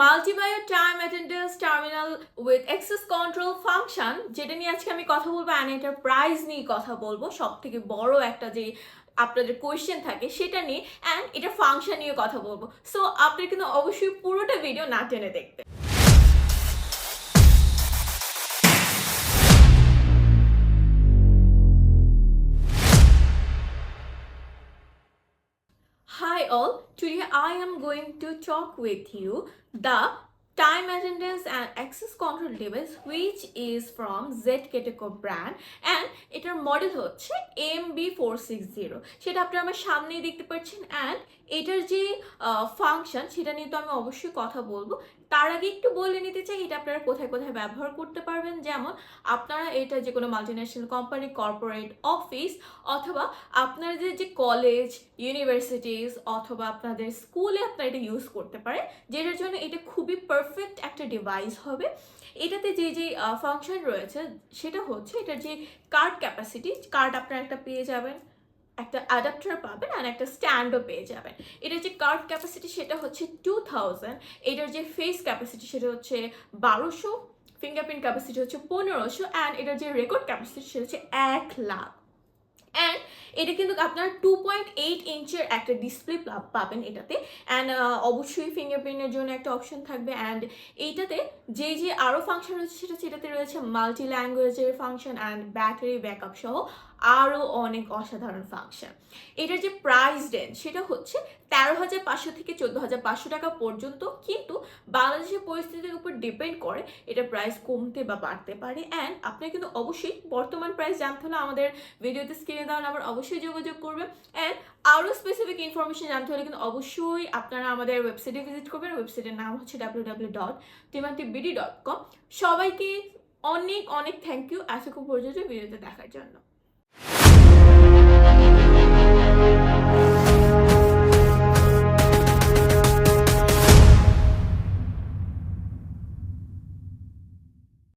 Multibio time attendance terminal with access control function যেটা নিয়ে আজকে আমি কথা বলব অ্যান্ড এটার প্রাইস নিয়ে কথা বলব সব থেকে বড় একটা যে আপনাদের কোয়েশ্চেন থাকে সেটা নিয়ে অ্যান্ড এটা ফাংশন নিয়ে কথা বলব। সো আপনি কিন্তু অবশ্যই পুরোটা ভিডিও না টেনে দেখবেন Hi all, today I am going to talk with you the time attendance and access control device, which is from ZKTECO brand, and এটার মডেল হচ্ছে MB460 সেটা আপনারা আমার সামনেই দেখতে পাচ্ছেন অ্যান্ড এটার যে ফাংশন সেটা নিয়ে তো আমি অবশ্যই কথা বলব। তার আগে একটু বলে নিতে চাই, এটা আপনারা কোথায় কোথায় ব্যবহার করতে পারবেন? যেমন, আপনারা এটা যে কোনো মাল্টিন্যাশনাল কোম্পানি কর্পোরেট অফিস অথবা আপনাদের যে কলেজ ইউনিভার্সিটিস অথবা আপনাদের স্কুলে আপনারা এটা ইউজ করতে পারেন, যেটার জন্য এটা খুবই পারফেক্ট একটা ডিভাইস হবে। এটাতে যে যে ফাংশন রয়েছে, সেটা হচ্ছে এটার যে কার্ড ক্যাপাসিটি কার্ড আপনার একটা পেয়ে যাবেন, একটা অ্যাডাপ্টার পাবেন আর একটা স্ট্যান্ডও পেয়ে যাবেন। এটার যে কার্ড ক্যাপাসিটি সেটা হচ্ছে টু থাউজেন্ড এটার যে ফেস ক্যাপাসিটি সেটা হচ্ছে বারোশো ফিঙ্গারপ্রিন্ট ক্যাপাসিটি হচ্ছে পনেরোশো অ্যান্ড এটার যে রেকর্ড ক্যাপাসিটি সেটা হচ্ছে এক লাখ। অ্যান্ড এটা কিন্তু আপনার টু পয়েন্ট এইট ইঞ্চের একটা ডিসপ্লে পাবেন এটাতে। অ্যান্ড অবশ্যই ফিঙ্গারপ্রিন্টের জন্য একটা অপশন থাকবে। অ্যান্ড এইটাতে যে যে আরও ফাংশন রয়েছে সেটা সেটাতে রয়েছে মাল্টি ল্যাঙ্গুয়েজের ফাংশন অ্যান্ড ব্যাটারি ব্যাকআপ সহ আরও অনেক অসাধারণ ফাংশন এটার যে প্রাইস রেঞ্জ সেটা হচ্ছে তেরো হাজার পাঁচশো থেকে চোদ্দ হাজার পাঁচশো টাকা পর্যন্ত। কিন্তু বাংলাদেশের পরিস্থিতির উপর ডিপেন্ড করে এটা প্রাইস কমতে বা বাড়তে পারে। অ্যান্ড আপনার কিন্তু অবশ্যই বর্তমান প্রাইস জানতে হলে আমাদের ভিডিওতে স্ক্রিনে দেওয়া নাম্বার অবশ্যই যোগাযোগ করবে। অ্যান্ড আরও স্পেসিফিক ইনফরমেশন জানতে হলে কিন্তু অবশ্যই আপনারা আমাদের ওয়েবসাইটে ভিজিট করবেন। ওয়েবসাইটের নাম হচ্ছে W W dot BD dot com সবাইকে অনেক অনেক থ্যাংক ইউ এতক্ষণ পর্যন্ত ভিডিওতে দেখার জন্য।